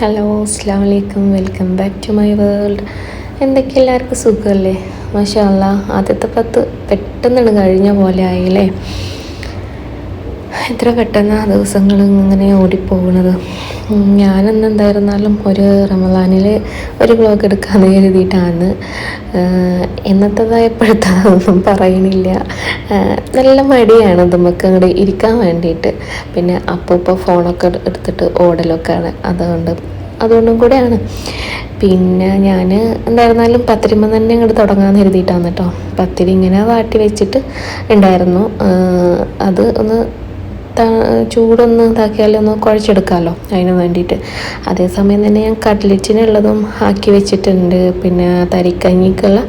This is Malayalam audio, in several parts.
ഹലോ അസ്സാം വലൈക്കും welcome back to my world. എന്തൊക്കെ എല്ലാവർക്കും സുഖമല്ലേ? മാഷാ ആദ്യത്തെ പത്ത് പെട്ടെന്നാണ് കഴിഞ്ഞ പോലെ ആയില്ലേ? എത്ര പെട്ടെന്ന് ദിവസങ്ങൾ ഇങ്ങനെ ഓടിപ്പോകുന്നത് ഞാനിന്ന് എന്തായിരുന്നാലും ഒരു റമദാനിൽ ഒരു വ്ളോഗ് എടുക്കാമെന്ന് കരുതിയിട്ടാണ്. ആഹ്, എന്നത്തേതായപ്പോഴത്തേതൊന്നും പറയണില്ല. നല്ല മടിയാണ് നമുക്ക് അങ്ങോട്ട് ഇരിക്കാൻ വേണ്ടിയിട്ട്. പിന്നെ അപ്പോൾ ഇപ്പോൾ ഫോണൊക്കെ എടുത്തിട്ട് ഓടലൊക്കെയാണ് അതുകൊണ്ട് അതുകൊണ്ടും കൂടെയാണ്. പിന്നെ ഞാൻ എന്തായിരുന്നാലും പത്തിരിമ തന്നെ ഇങ്ങോട്ട് തുടങ്ങാമെന്ന് കരുതിയിട്ടാണ് കേട്ടോ. പത്തിരി ഇങ്ങനെ വാട്ടി വെച്ചിട്ട് ഉണ്ടായിരുന്നു. അത് ഒന്ന് ചൂടൊന്ന് ഇതാക്കിയാലൊന്ന് കുഴച്ചെടുക്കാമല്ലോ അതിന് വേണ്ടിയിട്ട്. അതേസമയം തന്നെ ഞാൻ കട്ലറ്റിനുള്ളതും ആക്കി വെച്ചിട്ടുണ്ട്. പിന്നെ തരിക്കഞ്ഞിക്കുള്ള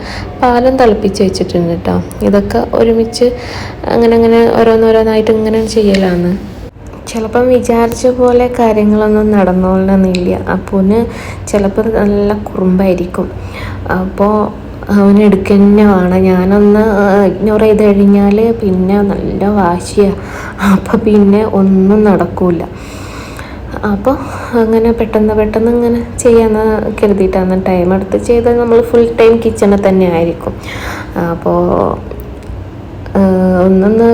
പാലും തിളപ്പിച്ച് വെച്ചിട്ടുണ്ട് കേട്ടോ ഇതൊക്കെ ഒരുമിച്ച് അങ്ങനെ അങ്ങനെ ഓരോന്നോരോന്നായിട്ട് ഇങ്ങനെ ചെയ്യലാണ്. ചിലപ്പം വിചാരിച്ച പോലെ കാര്യങ്ങളൊന്നും നടന്നോളണമെന്നില്ല അപ്പൂന് ചിലപ്പോൾ നല്ല കുറുമ്പായിരിക്കും. അപ്പോൾ അവൻ തന്നെ വേണം ഞാനൊന്ന് ഇഗ്നോർ ചെയ്ത് കഴിഞ്ഞാൽ പിന്നെ നല്ല വാശിയാണ് അപ്പോൾ പിന്നെ ഒന്നും നടക്കില്ല അപ്പോൾ അങ്ങനെ പെട്ടെന്ന് പെട്ടെന്ന് ഇങ്ങനെ ചെയ്യാന്ന് കരുതിയിട്ടാണ് ടൈം എടുത്ത് ചെയ്താൽ നമ്മൾ ഫുൾ ടൈം കിച്ചണിൽ തന്നെ ആയിരിക്കും. അപ്പോൾ ഒന്നൊന്ന്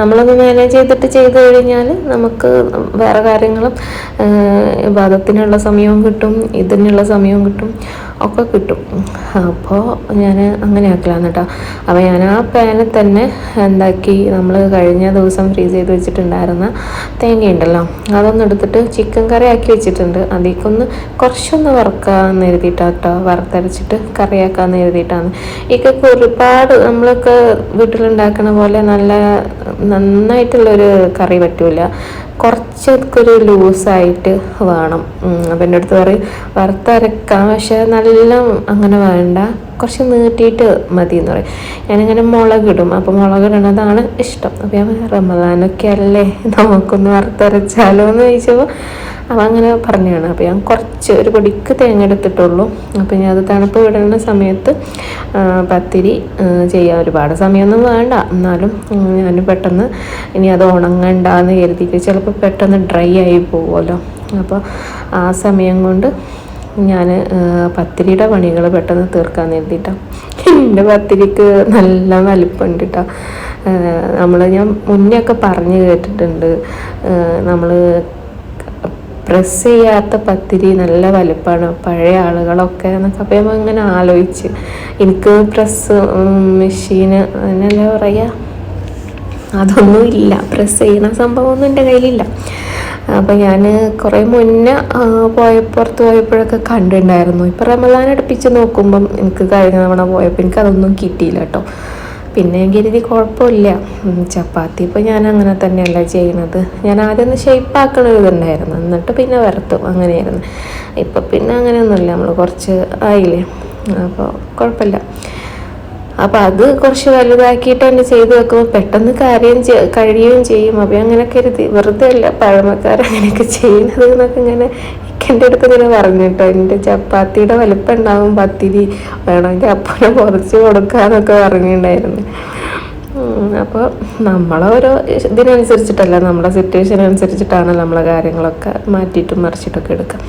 നമ്മളൊന്ന് മാനേജ് ചെയ്തിട്ട് ചെയ്ത് കഴിഞ്ഞാൽ നമുക്ക് വേറെ കാര്യങ്ങളും വിവാദത്തിനുള്ള സമയവും കിട്ടും ഇതിനുള്ള സമയവും കിട്ടും. ഒക്കെ കിട്ടും. അപ്പോൾ ഞാൻ അങ്ങനെ ആക്കലാന്ന് കേട്ടോ അപ്പോൾ ഞാൻ ആ പാനിൽ തന്നെ എന്താക്കി നമ്മൾ കഴിഞ്ഞ ദിവസം ഫ്രീസ് ചെയ്ത് വെച്ചിട്ടുണ്ടായിരുന്ന തേങ്ങ ഉണ്ടല്ലോ അതൊന്ന് എടുത്തിട്ട് ചിക്കൻ കറി ആക്കി വെച്ചിട്ടുണ്ട്. അതിലേക്കൊന്ന് കുറച്ചൊന്ന് വറുക്കാന്ന് എഴുതിയിട്ടാണ് കേട്ടോ വറുത്തരച്ചിട്ട് കറിയാക്കാന്ന് എഴുതിയിട്ടാണ്. ഇക്കൊക്കെ ഒരുപാട് നമ്മളൊക്കെ വീട്ടിലുണ്ടാക്കണ പോലെ നല്ല നന്നായിട്ടുള്ളൊരു കറി പറ്റൂല. കുറച്ചൊക്കെ ഒരു ലൂസായിട്ട് വേണം. അപ്പം എന്റെ അടുത്ത് പറയും വറുത്തരക്കാം പക്ഷെ നല്ല അങ്ങനെ വേണ്ട. കുറച്ച് നീട്ടിയിട്ട് മതി എന്ന് പറയും. ഞാനിങ്ങനെ മുളകിടും. അപ്പോൾ മുളകിടുന്നതാണ് ഇഷ്ടം. അപ്പോൾ ഞാൻ റമദാനൊക്കെ അല്ലേ? നമുക്കൊന്ന് വറുത്തരച്ചാലോ എന്ന് ചോദിച്ചപ്പോൾ അവ അങ്ങനെ പറഞ്ഞതാണ് അപ്പോൾ ഞാൻ കുറച്ച് ഒരു പൊടിക്ക് തേങ്ങ എടുത്തിട്ടുള്ളൂ അപ്പോൾ ഞാൻ അത് തണുപ്പ് വിടുന്ന സമയത്ത് പത്തിരി ചെയ്യാൻ ഒരുപാട് സമയമൊന്നും വേണ്ട. എന്നാലും ഞാൻ പെട്ടെന്ന് ഇനി അത് ഉണങ്ങണ്ടാന്ന് കരുതിയിട്ട് ചിലപ്പോൾ പെട്ടെന്ന് ഡ്രൈ ആയി പോകുമല്ലോ അപ്പോൾ ആ സമയം കൊണ്ട് ഞാൻ പത്തിരിയുടെ പണികൾ പെട്ടെന്ന് തീർക്കാൻ കരുതിയിട്ടാണ് എന്റെ പത്തിരിക്ക് നല്ല വലിപ്പമുണ്ട് കേട്ടോ നമ്മൾ ഞാൻ മുന്നേ ഒക്കെ പറഞ്ഞു കേട്ടിട്ടുണ്ട്. നമ്മൾ പ്രസ് ചെയ്യാത്ത പത്തിരി നല്ല വലുപ്പമാണ് പഴയ ആളുകളൊക്കെ എന്നൊക്കെ അപ്പോൾ അങ്ങനെ ആലോചിച്ച്. എനിക്ക് പ്രസ് മെഷീന് എന്നല്ല പറയുക അതൊന്നും ഇല്ല. പ്രസ് ചെയ്യണ സംഭവമൊന്നും എന്റെ കയ്യിലില്ല. അപ്പം ഞാൻ കുറേ മുന്നേ പോയപ്പുറത്ത് പോയ പുറത്ത് പോയപ്പോഴൊക്കെ കണ്ടിട്ടുണ്ടായിരുന്നു. ഇപ്പം റമദാൻ അടുപ്പിച്ച് നോക്കുമ്പം എനിക്ക് കഴിഞ്ഞ തവണ പോയപ്പോൾ എനിക്കതൊന്നും കിട്ടിയില്ല കേട്ടോ പിന്നെ കരുതി കുഴപ്പമില്ല. ചപ്പാത്തി ഇപ്പോൾ ഞാൻ അങ്ങനെ തന്നെയല്ല ചെയ്യുന്നത്. ഞാൻ ആദ്യം ഒന്ന് ഷേപ്പാക്കണ ഇതുണ്ടായിരുന്നു. എന്നിട്ട് പിന്നെ വരത്തും. അങ്ങനെയായിരുന്നു. ഇപ്പം പിന്നെ അങ്ങനെയൊന്നുമില്ല. നമ്മൾ കുറച്ച് ആയില്ലേ? അപ്പോൾ കുഴപ്പമില്ല. അപ്പം അത് കുറച്ച് വലുതാക്കിയിട്ട് തന്നെ ചെയ്ത് വെക്കുമ്പോൾ പെട്ടെന്ന് കാര്യം കഴിയുകയും ചെയ്യും. അപ്പം അങ്ങനെ കരുതി. വെറുതെ അല്ല പഴമക്കാർ അങ്ങനെയൊക്കെ ചെയ്യുന്നത് എന്നൊക്കെ ഇങ്ങനെ എന്റെ അടുത്ത് ഇങ്ങനെ പറഞ്ഞു കേട്ടോ. എന്റെ ചപ്പാത്തിയുടെ വലിപ്പം ഉണ്ടാവും പത്തിരി വേണമെങ്കിൽ അപ്പനെ കുറച്ച് കൊടുക്കാന്നൊക്കെ പറഞ്ഞിട്ടുണ്ടായിരുന്നു. അപ്പോൾ നമ്മളെ ഓരോ ഇതിനനുസരിച്ചിട്ടല്ല നമ്മുടെ സിറ്റുവേഷൻ അനുസരിച്ചിട്ടാണ് നമ്മളെ കാര്യങ്ങളൊക്കെ മാറ്റിയിട്ടും മറിച്ചിട്ടൊക്കെ എടുക്കുക.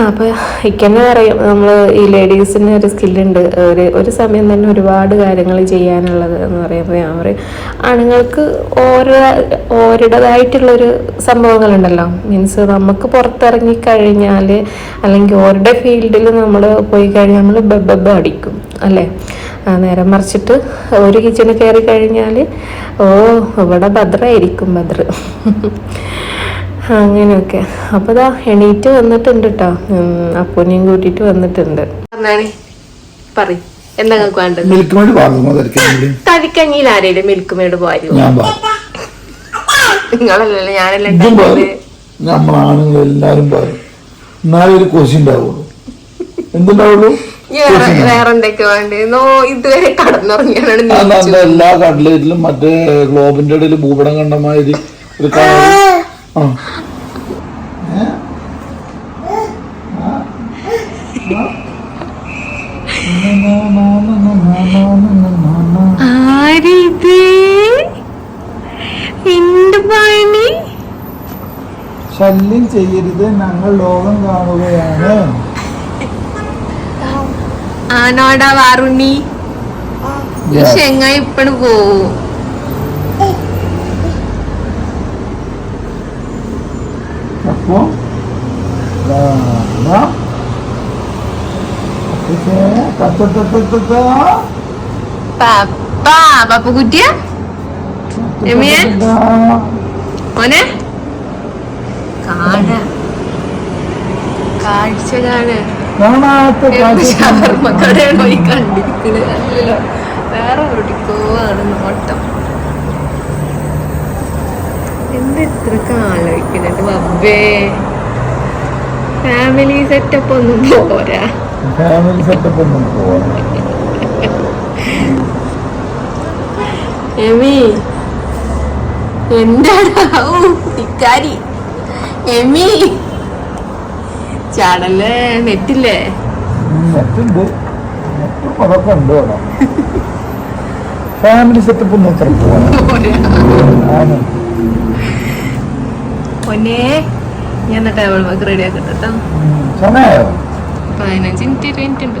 അപ്പോൾ ഇക്കന്നെ പറയും നമ്മൾ ഈ ലേഡീസിന് ഒരു സ്കില്ലുണ്ട്. ഒരു ഒരു സമയം തന്നെ ഒരുപാട് കാര്യങ്ങൾ ചെയ്യാനുള്ളത് എന്ന് പറയുമ്പോൾ ഞാൻ പറയും ആണുങ്ങൾക്ക് ഓരോ ഓരുടേതായിട്ടുള്ളൊരു സംഭവങ്ങളുണ്ടല്ലോ. മീൻസ് നമുക്ക് പുറത്തിറങ്ങി കഴിഞ്ഞാൽ അല്ലെങ്കിൽ ഓരുടെ ഫീൽഡിൽ നമ്മൾ പോയി കഴിഞ്ഞാൽ നമ്മൾ ബബ്ബ അടിക്കും അല്ലേ? നേരം മറിച്ചിട്ട് ഒരു കിച്ചണിൽ കയറി കഴിഞ്ഞാൽ ഓ ഇവിടെ ഭദ്രായിരിക്കും ഭദ്ര. അങ്ങനെയൊക്കെ. അപ്പോൾ ദാ എണീറ്റ് വന്നിട്ടുണ്ട് കേട്ടോ അപ്പൂനെയും കൂട്ടിട്ട് വന്നിട്ടുണ്ട്. എന്താ വേണ്ടത്? മിൽക്ക് മേഡ് തരിക്കഞ്ഞിയിൽ ആരെയും മിൽക്ക് മേഡ് പോരും നിങ്ങളല്ലല്ലോ ഞാനല്ലേ എല്ലാരും പറയും എന്നാലും ഒരു ഉണ്ടാവുള്ളൂ. എന്തുണ്ടാവുള്ളൂ? എല്ലാ കടലും മറ്റേ ഗ്ലോബിന്റെ ഇടയിൽ ഭൂപടം കണ്ട മാതിരി ഒരു ആരിത്? എന്ത് പണി? ശല്യം ചെയ്യരുത്. ഞങ്ങൾ ലോകം കാണുകയാണ്. ആനോടാ വാറുണ്ണി? ഈ ഇപ്പണ് പോവും. ദാ. മോനെ കാണ കാഴ്ച കാണ് കാണാത്ത കാഴ്ച ഷവർമ്മക്കടയാണോ ഈ കണ്ടിരിക്കുന്നത് അല്ലല്ലോ വേറെ എവിടേക്കോ ആണ് നോട്ടം എന്താ ഇത്ര ആലോചിക്കുന്നുണ്ട്? ബബ്ബേ ഫാമിലി സെറ്റപ്പ് ഒന്നും പോരാ. ഫാമിലി സെറ്റപ്പ് ഒന്നും പോരാ എമി എന്താടാ ഇക്കാരി? എമി ചാടല്ലേ? നെറ്റില്ലേ? നെറ്റുണ്ട്. നെറ്റും അതൊക്കെ ഉണ്ട് ഫാമിലി സെറ്റപ്പ് ഒന്നും അത്ര ആണ്. പൊന്നേ ഞാൻ എന്നിട്ട് ടേബിൾ വർക്ക് റെഡി ആക്കട്ടെ കേട്ടോ ഉം, സമയായോ പതിനഞ്ച് മിനിറ്റ് ഇരുപത് ഉണ്ട്.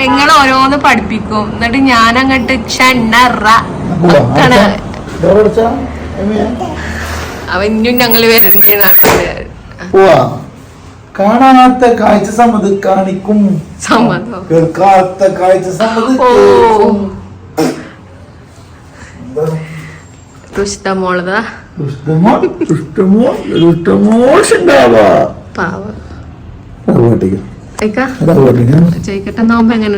നിങ്ങൾ ഓരോന്ന് പഠിപ്പിക്കും. എന്നിട്ട് ഞാൻ അങ്ങോട്ട് ചെണ്ണറ? അവ ഞങ്ങൾ പോവാ. കാണാത്ത കാഴ്ച സമ്മതി കാണിക്കും സമ്മതം. കേൾക്കാത്ത കാഴ്ച സമ്മതി ഓ. കേൾക്കും. എന്താ? ദുഷ്ടമോ ദുഷ്ടമോ പാവ. ചോദിക്കട്ടെ നോമ്പ് എങ്ങനെ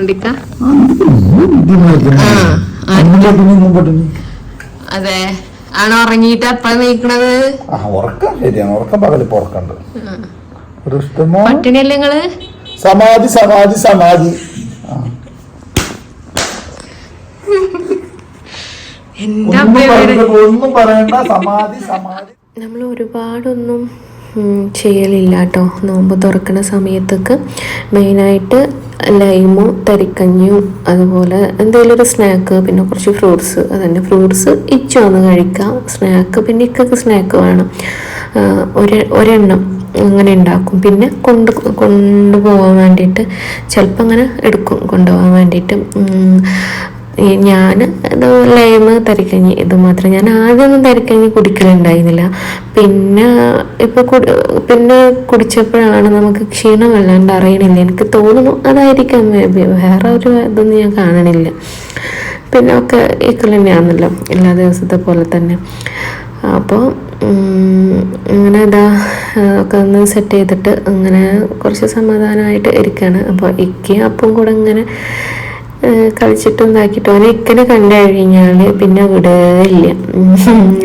അതെ. ആണോ ഉറങ്ങിയിട്ട് എപ്പഴ നീക്കണത്? ആ ഉറക്കം ശരിയാണ്. ഉറക്കം പകലിപ്പോ ഉറക്കണ്ട് ദുഷ്ടമോ പട്ടിണിയല്ലേ നിങ്ങൾ? സമാധി സമാധി സമാധി ആ. എന്റെ ഒന്നും പറയണ്ട, സമാധി സമാധി. നമ്മൾ ഒരുപാടൊന്നും ചെയ്യലില്ല കേട്ടോ നോമ്പ് തുറക്കുന്ന സമയത്തൊക്കെ മെയിനായിട്ട് ലൈമും തരിക്കഞ്ഞോ അതുപോലെ എന്തെങ്കിലും ഒരു സ്നാക്ക് പിന്നെ കുറച്ച് ഫ്രൂട്ട്സ് അതന്നെ. ഫ്രൂട്ട്സ് ഇച്ചൊന്ന് കഴിക്കാം. സ്നാക്ക് പിന്നെ ഇക്കൊക്കെ സ്നാക്ക് വേണം. ഒരു ഒരെണ്ണം അങ്ങനെ ഉണ്ടാക്കും. പിന്നെ കൊണ്ട് കൊണ്ടുപോകാൻ വേണ്ടിയിട്ട് ചിലപ്പോൾ അങ്ങനെ എടുക്കും കൊണ്ടുപോകാൻ വേണ്ടിയിട്ട്. ഞാൻ ഇത് ലൈമ് തരിക്കഞ്ഞി ഇത് മാത്രം. ഞാൻ ആദ്യമൊന്നും തരിക്കഞ്ഞി കുടിക്കലുണ്ടായിരുന്നില്ല. പിന്നെ ഇപ്പോൾ കുടി പിന്നെ കുടിച്ചപ്പോഴാണ് നമുക്ക് ക്ഷീണം വല്ലാണ്ട് അറിയണില്ല. എനിക്ക് തോന്നുന്നു അതായിരിക്കാം മേ ബി വേറെ ഒരു ഇതൊന്നും ഞാൻ കാണണില്ല. പിന്നെ ഒക്കെ ഈക്വൽ തന്നെയാണല്ലോ എല്ലാ ദിവസത്തെ പോലെ തന്നെ. അപ്പോൾ അങ്ങനെ ഇതാ ഒക്കെ ഒന്ന് സെറ്റ് ചെയ്തിട്ട് അങ്ങനെ കുറച്ച് സമാധാനമായിട്ട് ഇരിക്കുകയാണ് അപ്പോൾ ഇക്കയും അപ്പം കൂടെ ഇങ്ങനെ ഏഹ് കളിച്ചിട്ടും ഇതാക്കിയിട്ടും അവനെ ഇക്കനെ കണ്ടു കഴിഞ്ഞാൽ പിന്നെ വിടുകയില്ല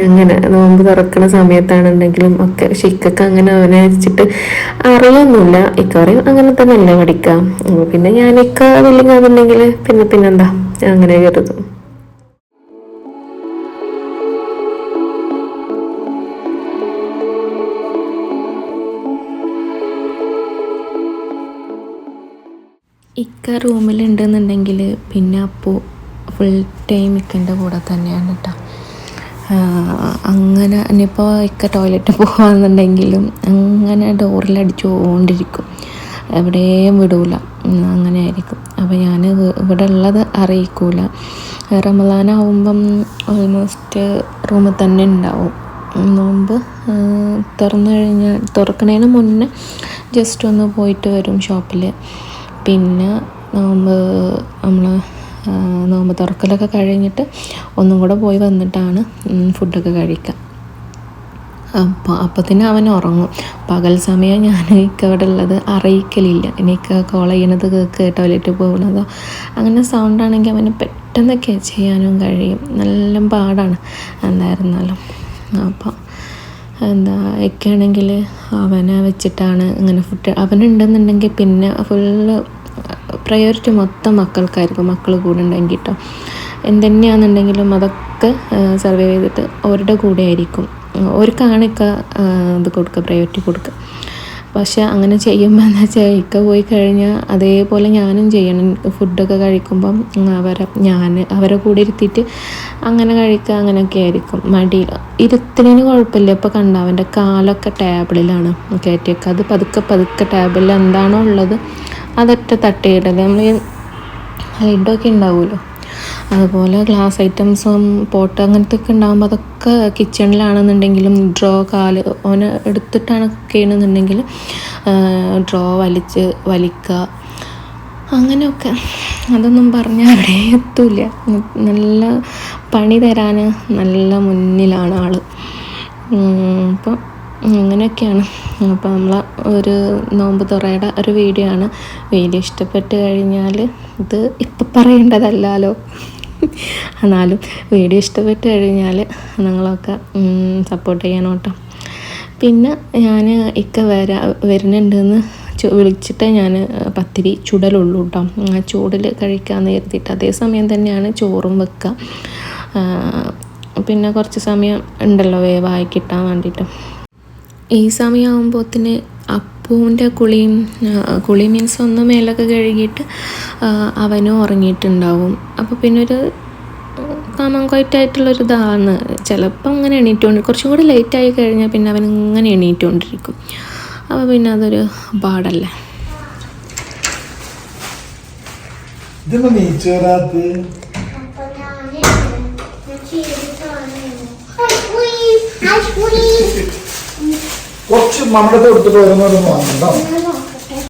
അങ്ങനെ നോമ്പ് തുറക്കണ സമയത്താണെന്നുണ്ടെങ്കിലും ഒക്കെ പക്ഷെ ഇക്കൊക്കെ അങ്ങനെ അവനെ വെച്ചിട്ട് അറിയൊന്നുമില്ല. ഇക്ക പറയും അങ്ങനെ തന്നെ അല്ലേ പഠിക്കാം. പിന്നെ ഞാൻ ഇക്ക വില്ലിങ്ങാന്നുണ്ടെങ്കിൽ പിന്നെ പിന്നെന്താ? അങ്ങനെ കരുതും. ഇക്ക റൂമിലുണ്ടെന്നുണ്ടെങ്കിൽ പിന്നെ അപ്പോൾ ഫുൾ ടൈം ഇക്കന്റെ കൂടെ തന്നെയാണ് കേട്ടോ അങ്ങനെ ഇനിയിപ്പോൾ ഇക്ക ടോയ്ലറ്റ് പോകാന്നുണ്ടെങ്കിലും അങ്ങനെ ഡോറിലടിച്ചുകൊണ്ടിരിക്കും എവിടെയും വിടൂല. അങ്ങനെ ആയിരിക്കും അപ്പോൾ ഞാൻ ഇവിടെ ഉള്ളത് അറിയിക്കൂല. റമദാനാവുമ്പം ഓൾമോസ്റ്റ് റൂമിൽ തന്നെ ഉണ്ടാവും നോമ്പ് തുറന്നു കഴിഞ്ഞാൽ തുറക്കണതിന് മുന്നേ ജസ്റ്റ് ഒന്ന് പോയിട്ട് വരും ഷോപ്പിൽ പിന്നെ നോമ്പ് നമ്മൾ നോമ്പ് തുറക്കലൊക്കെ കഴിഞ്ഞിട്ട് ഒന്നും കൂടെ പോയി വന്നിട്ടാണ് ഫുഡൊക്കെ കഴിക്കുക അപ്പോൾ അപ്പത്തിന് അവൻ ഉറങ്ങും. പകൽ സമയം ഞാൻ ഇക്കവിടെ ഉള്ളത് അറിയിക്കലില്ല. എനിക്ക് കോൾ ചെയ്യണത് കേൾക്ക് ടോയ്ലറ്റിൽ പോകുന്നതോ. അങ്ങനെ സൗണ്ട് ആണെങ്കിൽ അവന് പെട്ടെന്നൊക്കെ ചെയ്യാനും കഴിയും. നല്ല പാടാണ് എന്തായിരുന്നാലും. അപ്പോൾ എന്താ ഒക്കെയാണെങ്കിൽ അവനെ വെച്ചിട്ടാണ് ഇങ്ങനെ ഫുഡ് അവനുണ്ടെന്നുണ്ടെങ്കിൽ പിന്നെ ഫുള്ള് പ്രയോറിറ്റി മൊത്തം മക്കൾക്കായിരിക്കും മക്കൾ കൂടെ ഉണ്ടെങ്കിൽ കേട്ടോ എന്തുതന്നെയാണെന്നുണ്ടെങ്കിലും അതൊക്കെ സർവേ ചെയ്തിട്ട് അവരുടെ കൂടെ ആയിരിക്കും അവർക്കാണ് ഇക്ക ഇത് കൊടുക്കുക പ്രയോറിറ്റി കൊടുക്കുക പക്ഷെ അങ്ങനെ ചെയ്യുമ്പോൾ എന്താ വെച്ചാൽ ഇക്ക പോയി കഴിഞ്ഞാൽ അതേപോലെ ഞാനും ചെയ്യണം. ഫുഡൊക്കെ കഴിക്കുമ്പം അവരെ ഞാൻ അവരെ കൂടെ ഇരുത്തിയിട്ട് അങ്ങനെ കഴിക്കുക അങ്ങനെയൊക്കെ ആയിരിക്കും. മടി. ഇരുത്തിനു കുഴപ്പമില്ല. ഇപ്പോൾ കണ്ട അവന്റെ കാലൊക്കെ ടേബിളിലാണ് കയറ്റിയൊക്കെ. അത് പതുക്കെ പതുക്കെ ടേബിളിൽ എന്താണോ ഉള്ളത് അതൊറ്റ തട്ടിയിടൽ. നമ്മൾ ലഡൊക്കെ ഉണ്ടാവുമല്ലോ അതുപോലെ ഗ്ലാസ് ഐറ്റംസും പോട്ട് അങ്ങനത്തെ ഒക്കെ ഉണ്ടാകുമ്പോൾ അതൊക്കെ കിച്ചണിലാണെന്നുണ്ടെങ്കിലും ഡ്രോ കാൽ ഓന് എടുത്തിട്ടാണ് കുക്ക് ചെയ്യണമെന്നുണ്ടെങ്കിൽ ഡ്രോ വലിച്ച് വലിക്കുക അങ്ങനെയൊക്കെ. അതൊന്നും പറഞ്ഞാൽ അവിടെ എത്തൂല നല്ല പണി തരാൻ നല്ല മുന്നിലാണ് ആൾ. അപ്പം അങ്ങനെയൊക്കെയാണ്. അപ്പോൾ നമ്മൾ ഒരു നോമ്പ് തുറയുടെ ഒരു വീഡിയോ ആണ്. വീഡിയോ ഇഷ്ടപ്പെട്ട് കഴിഞ്ഞാൽ ഇത് ഇപ്പം പറയേണ്ടതല്ലോ എന്നാലും വീഡിയോ ഇഷ്ടപ്പെട്ട് കഴിഞ്ഞാൽ നിങ്ങളൊക്കെ സപ്പോർട്ട് ചെയ്യണം കേട്ടോ. പിന്നെ ഞാൻ ഇക്ക വരാ വരുന്നുണ്ടെന്ന് വിളിച്ചിട്ടേ ഞാൻ പത്തിരി ചുടലുള്ളൂ കേട്ടോ. ആ ചൂടിൽ കഴിക്കാമെന്ന് കരുതിയിട്ട് അതേസമയം തന്നെയാണ് ചോറും വെക്കുക പിന്നെ കുറച്ച് സമയം ഉണ്ടല്ലോ വേവായി കിട്ടാൻ വേണ്ടിയിട്ട്. ഈ സമയമാകുമ്പോഴത്തേന് അപ്പൂവിന്റെ കുളിയും കുളി മീൻസ് ഒന്ന് മേലൊക്കെ കഴുകിയിട്ട് അവനും ഉറങ്ങിയിട്ടുണ്ടാവും. അപ്പോൾ പിന്നെ ഒരു കാമം ക്വൈറ്റായിട്ടുള്ളൊരു ഇതാണ്. ചിലപ്പോൾ അങ്ങനെ എണീറ്റുകൊണ്ട് കുറച്ചും കൂടി ലേറ്റായി കഴിഞ്ഞാൽ പിന്നെ അവൻ ഇങ്ങനെ എണീറ്റുകൊണ്ടിരിക്കും അപ്പോൾ പിന്നെ അതൊരു പാടല്ലേ. ഇതെന്താ നീച്ചു കുറച്ച് നമ്മുടെ കൊടുത്തിട്ട് വരുന്നവരൊന്നും ഞാൻ